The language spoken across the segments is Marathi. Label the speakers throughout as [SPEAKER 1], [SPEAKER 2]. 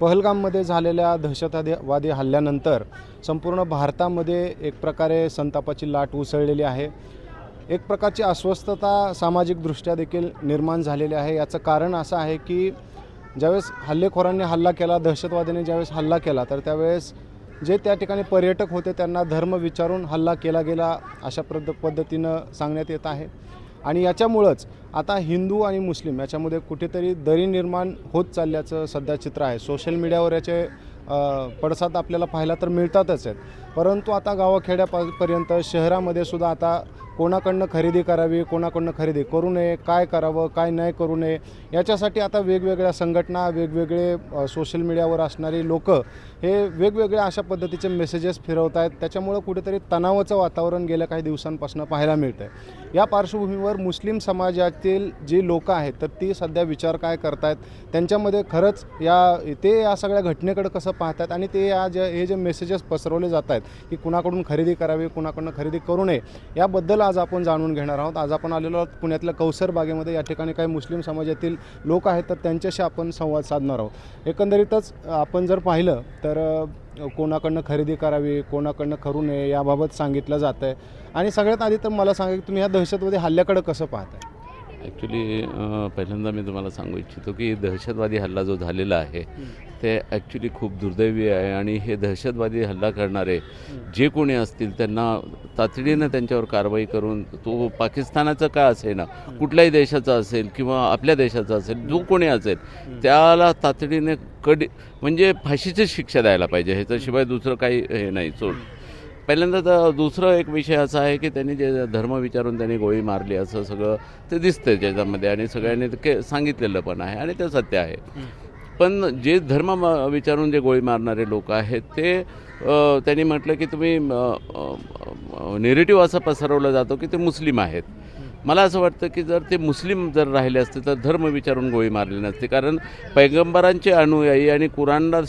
[SPEAKER 1] पहलगाममध्ये झालेल्या दहशतवादी हल्ल्यानंतर संपूर्ण भारतामध्ये एक प्रकारे संतापाची लाट उसळलेली आहे. एक प्रकारची अस्वस्थता सामाजिकदृष्ट्या देखील निर्माण झालेली आहे. याचं कारण असं आहे की ज्यावेळेस हल्लेखोरांनी हल्ला केला दहशतवाद्यांनी ज्यावेळेस हल्ला केला तर त्यावेळेस जे त्या ठिकाणी पर्यटक होते त्यांना धर्म विचारून हल्ला केला गेला अशा प्रद पद्धतीनं सांगण्यात येत आहे. आणि याच्यामुळंच आता हिंदू आणि मुस्लिम याच्यामध्ये कुठेतरी दरी निर्माण होत चालल्याचं सध्या चित्र आहे. सोशल मीडियावर याचे पडसाद आपल्याला पाहायला तर मिळतातच आहेत. परंतु आता गावाखेड्यापर्यंत शहरामध्ये सुद्धा आता कोणाकडनं खरेदी करावी कोणाकडनं खरेदी करू नये काय करावं काय नाही करू नये याच्यासाठी आता वेगवेगळ्या संघटना वेगवेगळे सोशल मीडियावर असणारी लोक हे वेगवेगळ्या अशा पद्धतीचे मेसेजेस फिरवत आहेत. त्याच्यामुळं कुठेतरी तणावाचं वातावरण गेल्या काही दिवसांपासून पाहायला मिळतं आहे या पार्श्वभूमीवर मुस्लिम समाजातील जी लोकं आहेत तर ती सध्या विचार काय करतायत? त्यांच्यामध्ये खरंच या ते या सगळ्या घटनेकडे कसं पाहतात आणि ते या जे हे जे मेसेजेस पसरवले जात आहेत की कुणाकडून खरेदी करावी कुणाकडून खरेदी करू नये याबद्दल आज आपण जाणून घेणार आहोत. आज आपण आलेलो आहोत पुण्यातल्या कौसर बागेमध्ये. या ठिकाणी काही मुस्लिम समाजातील लोक आहेत तर त्यांच्याशी आपण संवाद साधणार आहोत. एकंदरीतच आपण जर पाहिलं तर कोणाकडनं खरेदी करावी कोणाकडनं करू नये याबाबत सांगितलं जातं आहे आणि सगळ्यात आधी तर मला सांगा की तुम्ही ह्या दहशतवादी हल्ल्याकडे कसं पाहताय?
[SPEAKER 2] ॲक्च्युली पहिल्यांदा मी तुम्हाला सांगू इच्छितो की दहशतवादी हल्ला जो झालेला आहे ते ॲक्च्युली खूप दुर्दैवी आहे आणि हे दहशतवादी हल्ला करणारे जे कोणी असतील त्यांना तातडीनं त्यांच्यावर कारवाई करून तो पाकिस्तानाचं का असेल ना कुठल्याही देशाचा असेल किंवा आपल्या देशाचा असेल जो कोणी असेल त्याला तातडीने कडी म्हणजे फाशीचीच शिक्षा द्यायला पाहिजे. ह्याच्याशिवाय दुसरं काही हे नाही. सोड. पहिल्यांदा तर दुसरं एक विषय असा आहे की त्यांनी जे धर्म विचारून त्यांनी गोळी मारली असं सगळं ते दिसतं त्याच्यामध्ये आणि सगळ्यांनी ते के सांगितलेलं पण आहे आणि ते सत्य आहे. पण जे धर्म विचारून जे गोळी मारणारे लोक आहेत ते त्यांनी म्हटलं की तुम्ही नेरेटिव्ह असं पसरवलं जातो की ते मुस्लिम आहेत. मला असं वाटतं की जर ते मुस्लिम जर राहिले असते तर धर्म विचारून गोळी मारली नसते. कारण पैगंबरांचे अनुयायी आणि कुराणला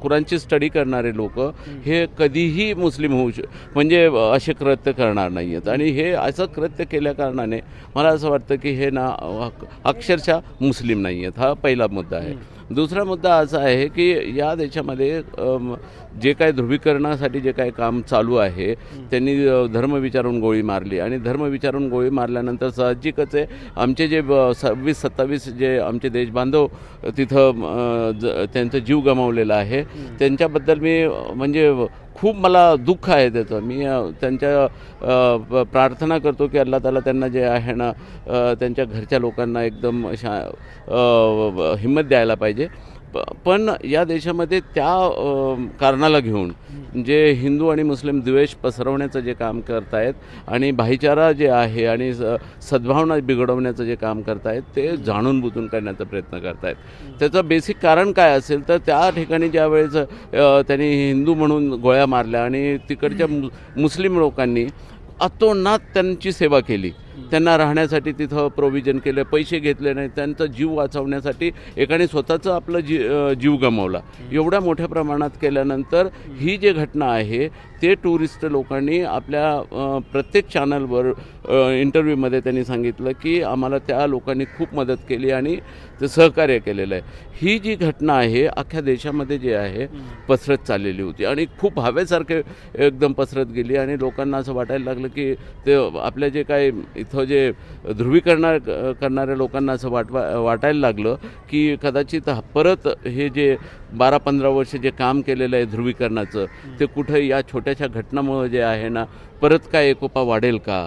[SPEAKER 2] कुराणची स्टडी करणारे लोक हे कधीही मुस्लिम होऊ श म्हणजे असे कृत्य करणार नाही आहेत आणि हे असं कृत्य केल्या कारणाने मला असं वाटतं की हे ना अक्षरशः मुस्लिम नाही आहेत हा पहिला मुद्दा आहे. दुसरा मुद्दा असा आहे की या देशामध्ये जे काय ध्रुवीकरणासाठी जे काय काम चालू आहे त्यांनी धर्म विचारून गोळी मारली. आणि धर्म विचारून गोळी मारल्यानंतर साहजिकच आहे आमचे जे सव्वीस सत्तावीस जे आमचे देशबांधव तिथं त्यांचा जीव गमावलेला आहे. त्यांच्याबद्दल मी म्हणजे खूप मला दुःख आहे त्याचं. मी त्यांच्या प्रार्थना करतो की अल्ला ताला त्यांना जे आहे ना त्यांच्या घरच्या लोकांना एकदम शा हिंमत द्यायला पाहिजे. पण या देशामध्ये त्या कारणाला घेऊन जे हिंदू आणि मुस्लिम द्वेष पसरवण्याचं जे काम करतायत आणि भाईचारा जे आहे आणि स- सद्भावना बिघडवण्याचं जे काम करतायत ते जाणून बुजून करण्याचा प्रयत्न करतायत. त्याचं बेसिक कारण काय असेल तर त्या ठिकाणी ज्या वेळेस त्यांनी हिंदू म्हणून गोळ्या मारल्या आणि तिकडच्या मुस्लिम लोकांनी अतोनात त्यांची सेवा केली. त्यांना राहण्यासाठी तिथं प्रोव्हिजन केलं पैसे घेतले नाही त्यांचा जीव वाचवण्यासाठी एकाने स्वतःचं आपलं जी जीव गमावला. एवढ्या मोठ्या प्रमाणात केल्यानंतर ही जी घटना आहे ते टुरिस्ट लोकांनी आपल्या प्रत्येक चॅनलवर इंटरव्ह्यूमध्ये त्यांनी सांगितलं की आम्हाला त्या लोकांनी खूप मदत केली आणि ते सहकार्य केलेलं आहे. ही जी घटना आहे अख्ख्या देशामध्ये जे आहे पसरत चाललेली होती आणि खूप हवेसारखे एकदम पसरत गेली आणि लोकांना असं वाटायला लागलं की ते आपल्या जे काय इथं जे ध्रुवीकरण करणाऱ्या लोकांना असं वाटवा वाटायला लागलं की कदाचित परत हे जे बारा पंधरा वर्ष जे काम केलेलं आहे ध्रुवीकरणाचं ते कुठं या छोट्याशा घटनामुळं जे आहे ना परत काय एकोपा वाढेल का?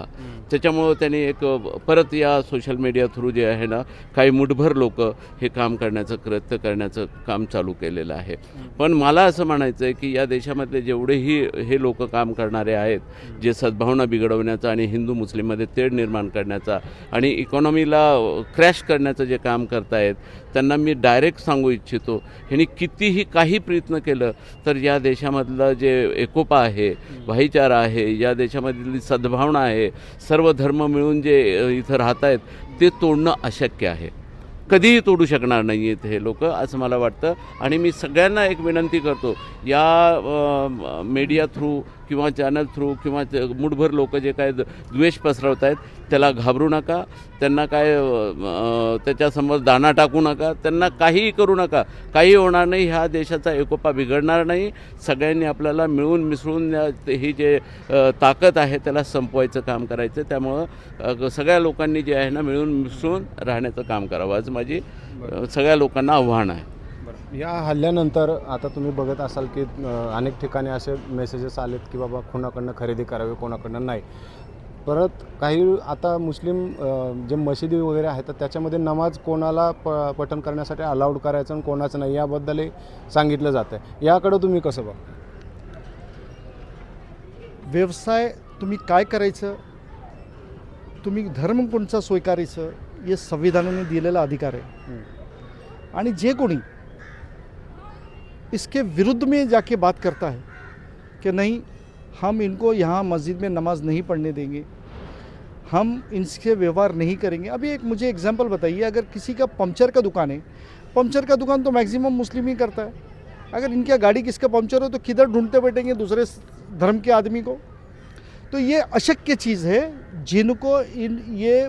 [SPEAKER 2] त्याच्यामुळं त्यांनी एक परत या सोशल मीडिया थ्रू जे आहे ना काही मुठभर लोक हे काम करण्याचं कृत्य करण्याचं काम चालू केलेलं आहे. पण मला असं म्हणायचं आहे की या देशामधले जेवढेही हे लोक काम करणारे आहेत जे सद्भावना बिघडवण्याचा आणि हिंदू मुस्लिममध्ये तेढ निर्माण करण्याचा आणि इकॉनॉमीला क्रॅश करण्याचं जे काम करतायत त्यांना मी डायरेक्ट सांगू इच्छितो ह्यांनी कितीही काही प्रयत्न केलं तर या देशामधलं जे एकोपा आहे भाईचारा आहे या देशामधली सद्भावना आहे सर्व धर्म मिळून जे इथं राहत आहेत ते तोडणं अशक्य आहे. कधीही तोडू शकणार नाही आहेत हे लोक असं मला वाटतं. आणि मी सगळ्यांना एक विनंती करतो या मीडिया थ्रू किंवा चॅनल थ्रू किंवा मुठभर लोक जे काय द्वेष पसरवत आहेत त्याला घाबरू नका. त्यांना काय त्याच्यासमोर दाना टाकू नका. त्यांना काहीही करू नका. काही होणार नाही. ह्या देशाचा एकोपा बिघडणार नाही. सगळ्यांनी आपल्याला मिळून मिसळून ते- ही जे ताकद आहे त्याला संपवायचं काम करायचं. त्यामुळं सगळ्या लोकांनी जे आहे ना मिळून मिसळून राहण्याचं काम करावं. आज माझी सगळ्या लोकांना आव्हान आहे.
[SPEAKER 1] या हल्ल्यानंतर आता तुम्ही बघत असाल की अनेक ठिकाणी असे मेसेजेस आलेत की बाबा कोणाकडनं खरेदी करावी कोणाकडनं नाही. परत काही आता मुस्लिम जे मशिदी वगैरे आहेत तर त्याच्यामध्ये नमाज कोणाला प पठण करण्यासाठी अलाउड करायचं आणि कोणाचं नाही याबद्दलही सांगितलं जातं आहे याकडं तुम्ही कसं बघ
[SPEAKER 3] व्यवसाय तुम्ही काय करायचं? तुम्ही धर्म कोणचा स्वीकारायचं? हे संविधानाने दिलेला अधिकार आहे. आणि जे कोणी इसके विरुद्ध में जाके बात करता है कि नहीं, हम इनको यहाँ मस्जिद में नमाज़ नहीं पढ़ने देंगे। हम इनसे व्यवहार नहीं करेंगे। अभी एक मुझे एग्जांपल बताइए, अगर किसी का पंचर का दुकान है पंचर का दुकान तो मैक्सिमम मुस्लिम ही करता है। अगर इनका गाड़ी किसका पंचर हो तो किधर ढूंढते बैठेंगे दूसरे धर्म के आदमी को? तो ये अशक्य चीज़ है जिनको इन ये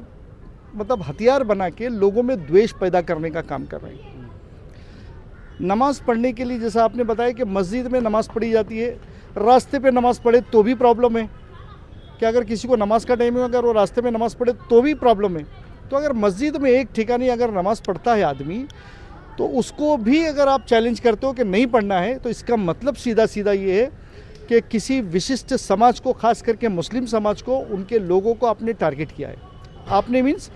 [SPEAKER 3] मतलब हथियार बना के लोगों में द्वेष पैदा करने का काम कर रहे हैं। नमाज़ पढ़ने के लिए, जैसा आपने बताया कि मस्जिद में नमाज़ पढ़ी जाती है, रास्ते पे नमाज़ पढ़े तो भी प्रॉब्लम है। कि अगर किसी को नमाज़ का टाइम है, अगर वो रास्ते में नमाज़ पढ़े तो भी प्रॉब्लम है। तो अगर मस्जिद में एक ठिकानी अगर नमाज़ पढ़ता है आदमी तो उसको भी अगर आप चैलेंज करते हो कि नहीं पढ़ना है तो इसका मतलब सीधा सीधा ये है कि किसी विशिष्ट समाज को, खास करके मुस्लिम समाज को, उनके लोगों को आपने टारगेट किया है। आपने मीन्स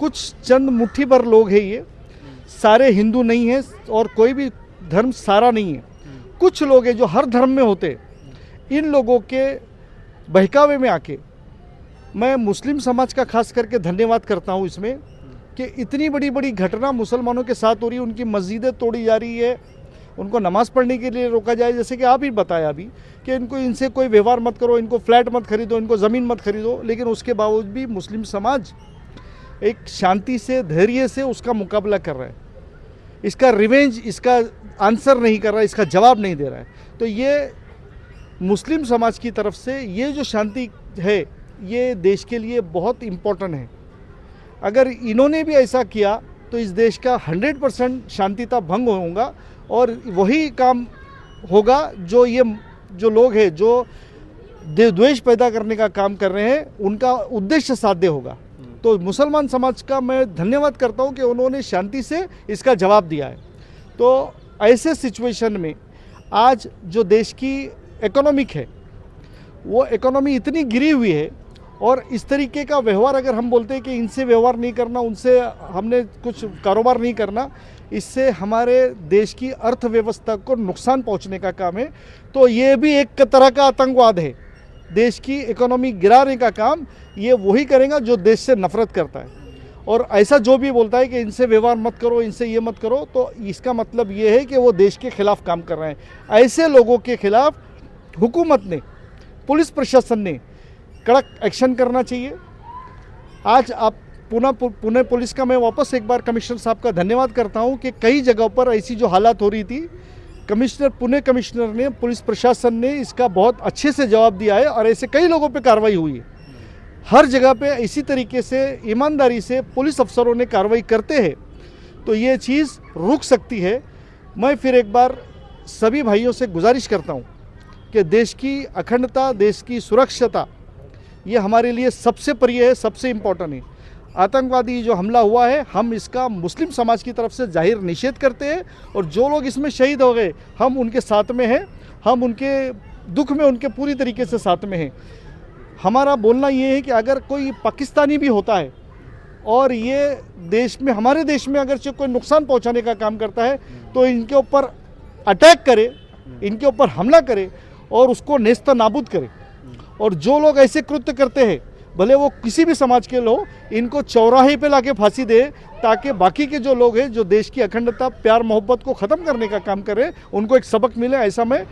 [SPEAKER 3] कुछ चंद मुट्ठी भर लोग हैं ये सारे हिंदू नहीं हैं और कोई भी धर्म सारा नहीं है। कुछ लोग हैं जो हर धर्म में होते इन लोगों के बहकावे में आके मैं मुस्लिम समाज का खास करके धन्यवाद करता हूँ इसमें कि इतनी बड़ी बड़ी घटना मुसलमानों के साथ हो रही है। उनकी मस्जिदें तोड़ी जा रही है। उनको नमाज़ पढ़ने के लिए रोका जाए। जैसे कि आप ही बताया अभी कि इनको, इनसे कोई व्यवहार मत करो, इनको फ्लैट मत खरीदो, इनको ज़मीन मत खरीदो। लेकिन उसके बावजूद भी मुस्लिम समाज एक शांति से, धैर्य से उसका मुकाबला कर रहा है। इसका रिवेंज इसका आंसर नहीं कर रहा है इसका जवाब नहीं दे रहा है। तो ये मुस्लिम समाज की तरफ़ से ये जो शांति है, ये देश के लिए बहुत इम्पोर्टेंट है। अगर इन्होंने भी ऐसा किया तो इस देश का 100 परसेंट शांतिता भंग होगा और वही काम होगा जो ये, जो लोग हैं, जो द्वेष पैदा करने का काम कर रहे हैं, उनका उद्देश्य साध्य होगा। तो मुसलमान समाज का मैं धन्यवाद करता हूँ कि उन्होंने शांति से इसका जवाब दिया है। तो ऐसे सिचुएशन में आज जो देश की इकोनॉमिक है, वो इकोनॉमी इतनी गिरी हुई है और इस तरीके का व्यवहार अगर हम बोलते हैं कि इनसे व्यवहार नहीं करना, उनसे हमने कुछ कारोबार नहीं करना, इससे हमारे देश की अर्थव्यवस्था को नुकसान पहुँचने का काम है। तो ये भी एक तरह का आतंकवाद है। देश की इकोनॉमी गिराने का काम ये वही करेगा जो देश से नफरत करता है। और ऐसा जो भी बोलता है कि इनसे व्यवहार मत करो, इनसे ये मत करो तो इसका मतलब ये है कि वो देश के खिलाफ काम कर रहे हैं। ऐसे लोगों के खिलाफ हुकूमत ने, पुलिस प्रशासन ने कड़क एक्शन करना चाहिए। आज आप पुणे पुणे पुलिस का मैं वापस एक बार कमिश्नर साहब का धन्यवाद करता हूँ कि कई जगहों पर ऐसी जो हालात हो रही थी कमिश्नर, पुणे कमिश्नर ने, पुलिस प्रशासन ने इसका बहुत अच्छे से जवाब दिया है और ऐसे कई लोगों पे कार्रवाई हुई है। हर जगह पे इसी तरीके से, ईमानदारी से पुलिस अफसरों ने कार्रवाई करते हैं। तो ये चीज़ रुक सकती है। मैं फिर एक बार सभी भाइयों से गुजारिश करता हूँ कि देश की अखंडता, देश की सुरक्षता, ये हमारे लिए सबसे प्रिय है, सबसे इम्पोर्टेंट है। आतंकवादी जो हमला हुआ है, हम इसका मुस्लिम समाज की तरफ़ से ज़ाहिर निषेध करते हैं और जो लोग इसमें शहीद हो गए, हम उनके साथ में हैं, हम उनके दुख में उनके पूरी तरीके से साथ में हैं। हमारा बोलना ये है कि अगर कोई पाकिस्तानी भी होता है और ये देश में, हमारे देश में अगर कोई नुकसान पहुँचाने का काम करता है तो इनके ऊपर अटैक करे, इनके ऊपर हमला करे और उसको नेस्त नाबूद करे। और जो लोग ऐसे कृत्य करते हैं भले वो किसी भी समाज के लोग, इनको चौराहे पे लाके फांसी दे, ताकि बाकी के जो लोग हैं, जो देश की अखंडता, प्यार, मोहब्बत को ख़त्म करने का काम करें, उनको एक सबक मिले ऐसा मैं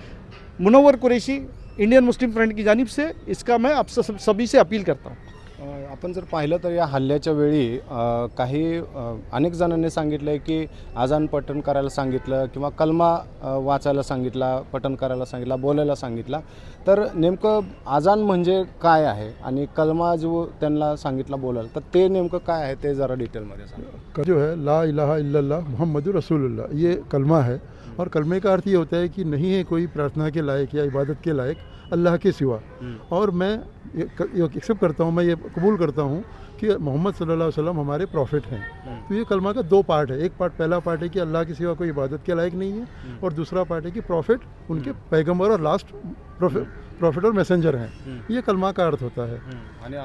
[SPEAKER 3] Munawar Qureshi, Indian Muslim front की जानब से, इसका मैं आप सभी से अपील करता हूँ।
[SPEAKER 1] आपण जर पाहिलं तर या हल्ल्याच्या वेळी काही अनेक जणांनी सांगितलं आहे की आजान पठण करायला सांगितलं किंवा कलमा वाचायला सांगितला पठण करायला सांगितला बोलायला सांगितला. तर नेमकं आजान म्हणजे काय आहे आणि कलमा जो त्यांना सांगितला बोलायला तर ते नेमकं काय आहे ते जरा डिटेलमध्ये सांगा.
[SPEAKER 4] जो है ला इलाहा इल्लल्लाह मोहम्मद रसूलुल्लाह ये कलमा है. और कलमे का अर्थ ये होता है कि नहीं है कोई प्रार्थना के लायक या इबादत के लायक अल्लाह के सिवा। और मैं ये एक्सेप्ट करता हूँ मैं ये कबूल करता हूँ कि मोहम्मद सल्लल्लाहु अलैहि वसल्लम हमारे प्रॉफिट हैं। तो ये कलमा का दो पार्ट है। एक पार्ट पहला पार्ट है कि अल्लाह के सिवा कोई इबादत के लायक नहीं है और दूसरा पार्ट है कि प्रॉफिट उनके पैगंबर और लास्ट प्रॉफिट और मैसेंजर हैं। ये कलमा का अर्थ होता है।
[SPEAKER 1] आणि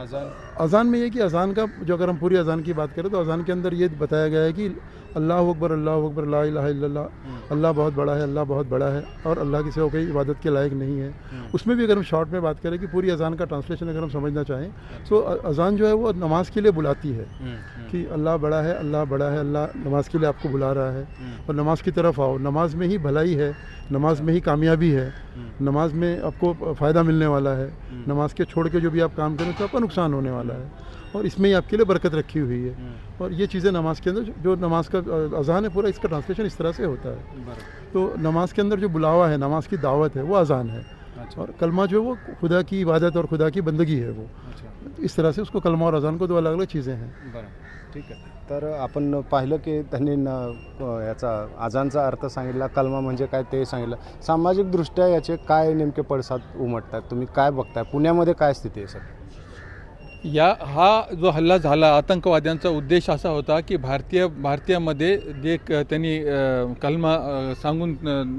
[SPEAKER 4] अज़ान में ये कि अज़ान का जो अगर हम पूरी अज़ान की बात करें तो अज़ान के अंदर ये बताया गया है कि अल्लाह अकबर अल्लाह अकबर ला अल्लाह बहुत बड़ा है अल्लाह बहुत बड़ा है और अल्लाह की सिवा कोई इबादत के लायक नहीं है। उसमें भी अगर हम शॉर्ट में बात करें कि पूरी अज़ान का ट्रांसलेशन अगर हम समझना चाहें तो अज़ान जो है वो नमाज़ के लिए बुलाती है कि अल्लाह बड़ा है अल्लाह बड़ा है अल्लाह नमाज़ के लिए आपको बुला रहा है। और नमाज़ की तरफ़ आओ नमाज़ में ही भलाई है नमाज़ में ही कामयाबी है नमाज़ में आपको फ़ायदा मिलने वाला है नमाज़ के छोड़ के जो भी आप काम करें तो आपका नुकसान होने वाला है। और इसमें ही आपके लिए बरकत रखी हुई है। और ये चीज़ें नमाज के अंदर जो- नमाज का अज़ान है पूरा इसका ट्रांसलेशन इस तरह से होता है। तो नमाज के अंदर जो बुलावा है नमाज की दावत है वो अज़ान है।
[SPEAKER 1] अच्छा।
[SPEAKER 4] और कलमा जो वो खुदा की इबादत और खुदा की बंदगी है वो।
[SPEAKER 1] अच्छा।
[SPEAKER 4] इस तरह से उसको कलमा और अज़ान को दो अलग अलग चीज़ें हैं।
[SPEAKER 1] ठीक आहे तर आपण पाहिलं की त्यांनी न याचा आजांचा अर्थ सांगितला कलमा म्हणजे काय ते सांगितलं. सामाजिकदृष्ट्या याचे काय नेमके पडसाद उमटतात? तुम्ही काय बघताय? पुण्यामध्ये काय स्थिती आहे सर
[SPEAKER 5] या हा जो हल्ला झाला आतंकवाद्यांचा उद्देश असा होता की भारतीय भारतीयामध्ये जे क- त्यांनी कलमा सांगून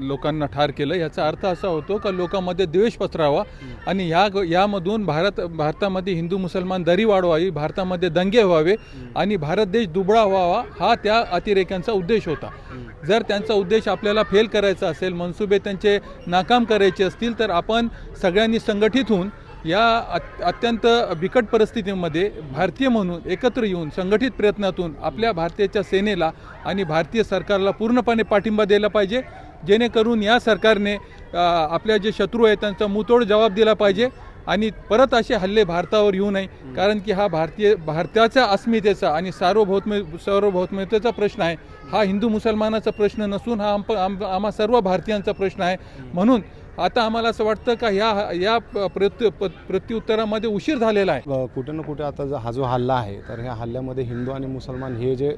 [SPEAKER 5] लोकांना ठार केलं याचा अर्थ असा होतो का लोकांमध्ये द्वेष पसरावा आणि या यामधून भारत भारतामध्ये हिंदू मुसलमान दरी वाढवावी भारतामध्ये दंगे व्हावे आणि भारत देश दुबळा व्हावा हा त्या अतिरेक्यांचा उद्देश होता. जर त्यांचा उद्देश आपल्याला फेल करायचा असेल मनसुबे त्यांचे नाकाम करायचे असतील तर आपण सगळ्यांनी संघटित होऊन या अत- अत्यंत बिकट परिस्थितीमध्ये भारतीय म्हणून एकत्र येऊन संघटित प्रयत्नातून आपल्या भारतीयच्या सेनेला आणि भारतीय सरकारला पूर्णपणे पाठिंबा द्यायला पाहिजे. जेणेकरून या सरकारने आपल्या जे शत्रू आहेत त्यांचा मुतोड जबाब दिला पाहिजे आणि परत असे हल्ले भारतावर येऊ नये. कारण की हा भारतीय भारताच्या अस्मितेचा आणि सार्वभौत्म सार्वभौत्मतेचा प्रश्न आहे. हा हिंदू मुसलमानाचा प्रश्न नसून हा आम- आम्हा सर्व भारतीयांचा प्रश्न आहे. म्हणून आता आम्हाला असं वाटतं का ह्या या प- प्रत्यु प- प्रत्युत्तरामध्ये उशीर झालेला आहे.
[SPEAKER 1] कुठे ना कुठे आता जो हा जो हल्ला आहे तर ह्या हल्ल्यामध्ये हिंदू आणि मुसलमान हे जे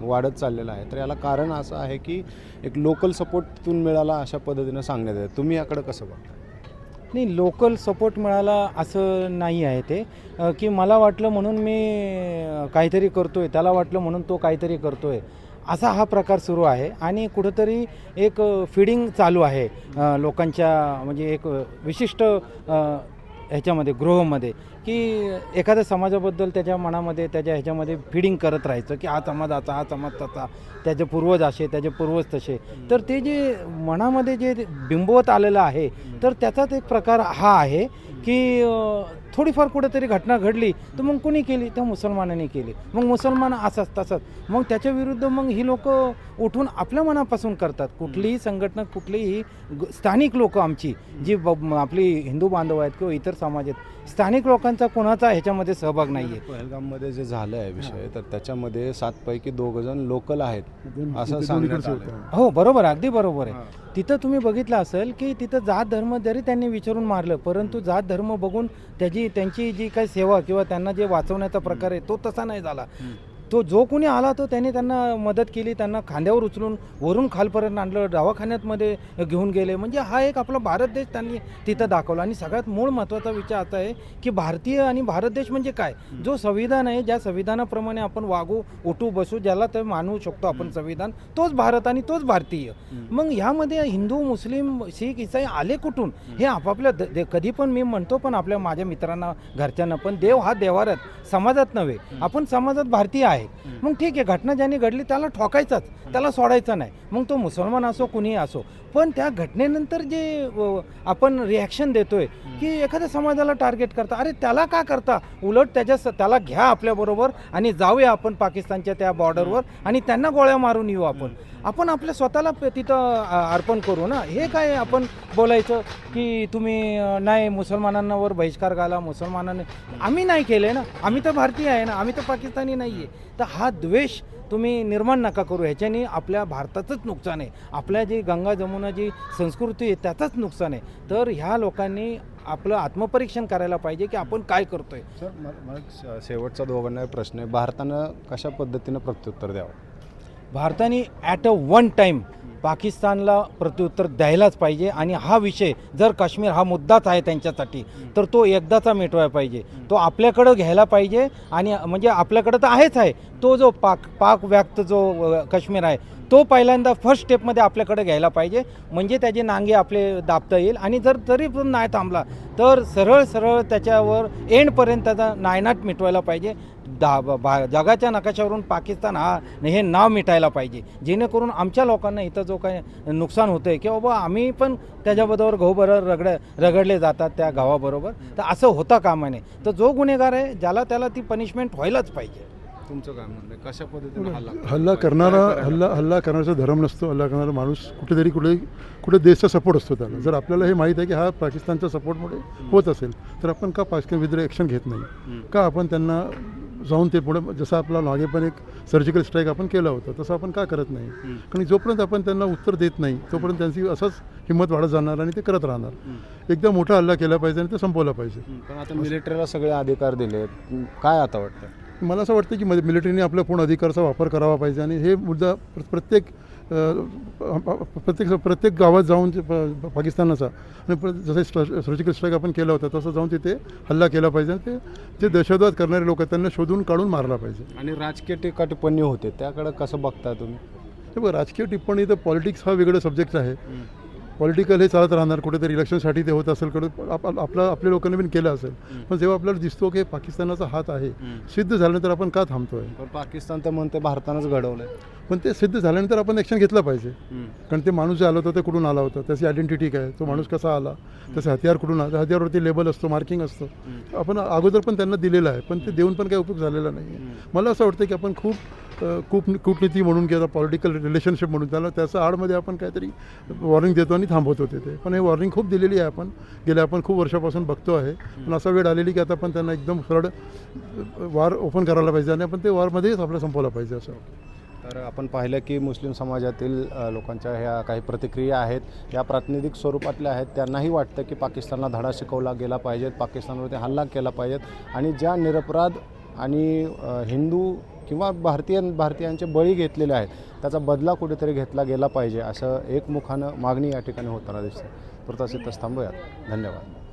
[SPEAKER 1] वाढत चाललेलं आहे तर याला कारण असं आहे की एक लोकल सपोर्ट तिथून मिळाला अशा पद्धतीनं सांगण्यात येतं. तुम्ही याकडे कसं बघता?
[SPEAKER 6] नाही लोकल सपोर्ट मिळाला असं नाही आहे ते. की मला वाटलं म्हणून मी काहीतरी करतोय त्याला वाटलं म्हणून तो काहीतरी करतोय. असा हा प्रकार सुरू आहे आणि कुठंतरी एक फिडिंग चालू आहे लोकांच्या म्हणजे एक विशिष्ट ह्याच्यामध्ये गृहमध्ये की एखाद्या समाजाबद्दल त्याच्या मनामध्ये त्याच्या ह्याच्यामध्ये फिडिंग करत राहायचं की हा समाज असा हा समाज तसा त्याचे पूर्वज असे त्याचे पूर्वज तसे. तर ते जे मनामध्ये जे बिंबवत आलेलं आहे तर त्याचाच एक प्रकार हा आहे की थोडीफार कुठेतरी घटना घडली तर मग कुणी केली? त्या मुसलमानांनी केली. मग मुसलमान असंच तसंच. मग त्याच्या विरुद्ध मग ही लोक उठून आपल्या मनापासून करतात. कुठलीही संघटना कुठलीही स्थानिक लोक आमची जी आपली हिंदू बांधव आहेत किंवा इतर समाज आहेत स्थानिक लोकांचा कोणाचा ह्याच्यामध्ये सहभाग नाही आहे
[SPEAKER 1] पहलगाममध्ये जे झालं आहे विषय तर त्याच्यामध्ये सातपैकी दोघ जण लोकल आहेत असं सांगण्यात
[SPEAKER 4] होतं.
[SPEAKER 6] हो बरोबर अगदी बरोबर आहे. तिथं तुम्ही बघितलं असेल की तिथं जात धर्म जरी त्यांनी विचारून मारलं परंतु जात धर्म बघून त्याची त्यांची जी काही सेवा किंवा त्यांना जे वाचवण्याचा प्रकार आहे तो तसा नाही झाला. तो जो कोणी आला तो त्यांनी त्यांना मदत केली त्यांना खांद्यावर उचलून वरून खालपर्यंत आणलं दवाखान्यात मध्ये घेऊन गेले. म्हणजे हा एक आपला भारत देश त्यांनी तिथं दाखवला. आणि सगळ्यात मूळ महत्त्वाचा विचार असा आहे की भारतीय आणि भारत देश म्हणजे काय? जो संविधान आहे ज्या संविधानाप्रमाणे आपण वागू उठू बसू ज्याला तर मानवू शकतो आपण संविधान तोच भारत आणि तोच भारतीय. मग ह्यामध्ये हिंदू मुस्लिम शीख इसाई आले कुठून? हे आपापल्या दे- कधी पण मी म्हणतो पण आपल्या माझ्या मित्रांना घरच्यांना पण देव हा देवारात समाजात नव्हे. आपण समाजात भारतीय आहे. मग ठीक आहे घटना ज्याने घडली त्याला ठोकायचाच त्याला सोडायचा नाही. मग तो मुसलमान असो कुणीही असो. पण त्या घटनेनंतर जे आपण रिॲक्शन देतोय की एखाद्या समाजाला टार्गेट करता अरे त्याला का करता? उलट त्याच्या त्याला घ्या आपल्याबरोबर आणि जाऊया आपण पाकिस्तानच्या त्या बॉर्डरवर आणि त्यांना गोळ्या मारून येऊ आपण. आपण आपल्या स्वतःला तिथं अर्पण करू ना? हे काय आपण बोलायचं की तुम्ही नाही मुसलमानांवर बहिष्कार घाला मुसलमानांनी आम्ही नाही केलं ना? आम्ही तर भारतीय आहे ना? आम्ही तर पाकिस्तानी नाही आहे. तर हा द्वेष तुम्ही निर्माण नका करू. ह्याच्याने आपल्या भारताचंच नुकसान आहे. आपल्या जी गंगा जमुना जी संस्कृती आहे त्याचंच नुकसान आहे. तर ह्या लोकांनी आपलं आत्मपरीक्षण करायला पाहिजे की आपण काय करतोय.
[SPEAKER 1] सर मला मला शेवटचा दोघांना प्रश्न आहे. भारतानं कशा पद्धतीनं प्रत्युत्तर द्यावं?
[SPEAKER 6] भारताने ॲट अ वन टाईम पाकिस्तानला प्रत्युत्तर द्यायलाच पाहिजे आणि हा विषय जर काश्मीर हा मुद्दाच आहे त्यांच्यासाठी तर तो एकदाचा मिटवायला पाहिजे. तो आपल्याकडं घ्यायला पाहिजे आणि म्हणजे आपल्याकडं तर आहेच आहे. तो जो पाक पाक व्याप्त जो काश्मीर आहे तो पहिल्यांदा फर्स्ट स्टेपमध्ये आपल्याकडे घ्यायला पाहिजे. म्हणजे त्याचे नांगे आपले दाबता येईल. आणि जर तरी पण नाही थांबला तर सरळ सरळ त्याच्यावर एंडपर्यंत त्याचा नायनाट मिटवायला पाहिजे. दा बा जगाच्या नकाशावरून पाकिस्तान हा हे नाव मिटायला पाहिजे. जेणेकरून आमच्या लोकांना इथं जो काही नुकसान होतं आहे की बाबा आम्ही पण त्याच्याबरोबर गहूबरोबर रगड रगडले जातात त्या गावाबरोबर तर असं होता कामा नये. तर जो गुन्हेगार आहे ज्याला त्याला ती पनिशमेंट व्हायलाच पाहिजे.
[SPEAKER 1] तुमचं काय म्हणणं आहे? कशा पद्धतीनं हल्ला
[SPEAKER 4] हल्ला करणारा हल्ला हल्ला करण्याचा धर्म नसतो हल्ला करणारा माणूस कुठेतरी कुठे कुठे देशचा सपोर्ट असतो त्याला. जर आपल्याला हे माहीत आहे की हा पाकिस्तानच्या सपोर्टमुळे होत असेल तर आपण का पाकिस्तान विरुद्ध ॲक्शन घेत नाही? का आपण त्यांना जाऊन ते पुढे जसं आपला मागे पण एक सर्जिकल स्ट्राईक आपण केला होता तसं आपण का करत नाही? कारण जोपर्यंत आपण त्यांना उत्तर देत नाही तोपर्यंत त्यांची असंच हिंमत वाढत जाणार आणि ते करत राहणार. एकदा मोठा हल्ला केला पाहिजे आणि ते संपवला पाहिजे.
[SPEAKER 1] पण आता मिलिटरीला सगळे अधिकार दिले काय आता वाटतं?
[SPEAKER 4] मला असं वाटतं की मिलिटरीने आपल्या पूर्ण अधिकारचा वापर करावा पाहिजे आणि हे मुद्दा प्र- प्रत्येक प्रत्येक प्रत्येक गावात जाऊन पाकिस्तानाचा आणि जसं सर्जिकल स्ट्राईक आपण केला होता तसं जाऊन तिथे हल्ला केला पाहिजे आणि ते जे दहशतवाद करणारे लोक त्यांना शोधून काढून मारला पाहिजे.
[SPEAKER 1] आणि राजकीय टीका टिप्पणी होते त्याकडे कसं बघता तुम्ही?
[SPEAKER 4] बघ राजकीय टिप्पणी तर पॉलिटिक्स हा वेगळा सब्जेक्ट आहे. पॉलिटिकल हे चालत राहणार कुठेतरी इलेक्शनसाठी ते होत असेल आप- आपलं आपल्या लोकांनी पण केलं असेल. पण जेव्हा आपल्याला दिसतो की पाकिस्तानाचा हात आहे सिद्ध झाल्यानंतर आपण का थांबतोय?
[SPEAKER 1] पण पाकिस्तान तर म्हणते भारतानंच घडवलंय.
[SPEAKER 4] पण ते सिद्ध झाल्यानंतर आपण ॲक्शन घेतलं पाहिजे. कारण ते माणूस जे आला होता ते कुठून आला होता? त्याची आयडेंटिटी काय? तो माणूस कसा आला? त्याचं हत्यार कुठून आला? हत्यारवरती लेबल असतो मार्किंग असतं. आपण अगोदर पण त्यांना दिलेलं आहे पण ते देऊन पण काही उपयोग झालेला नाही मला असं वाटतं की आपण खूप कूप कूटनीती म्हणून किंवा पॉलिटिकल रिलेशनशिप म्हणून त्याला त्याचं आडमध्ये आपण काहीतरी वॉर्निंग देतो आणि थांबवतो तिथे पण हे वॉर्निंग खूप दिलेली आहे आपण. गेल्या आपण खूप वर्षापासून बघतो आहे. पण असा वेळ आलेली की आता आपण त्यांना एकदम सरळ वार ओपन करायला पाहिजे आणि आपण ते वारमध्येच आपलं संपवला पाहिजे असं.
[SPEAKER 1] तर आपण पाहिलं की मुस्लिम समाजातील लोकांच्या ह्या काही प्रतिक्रिया आहेत. या प्रातिनिधिक स्वरूपातल्या आहेत. त्यांनाही वाटतं की पाकिस्तानला धडा शिकवला गेला पाहिजेत पाकिस्तानवरती हल्ला केला पाहिजेत आणि ज्या निरपराध आणि हिंदू किंवा भारतीय भारतीयांचे बळी घेतलेले आहेत त्याचा बदला कुठेतरी घेतला गेला पाहिजे असं एकमुखानं मागणी या ठिकाणी होताना दिसते तुर्तास इथंच थांबूयात. धन्यवाद.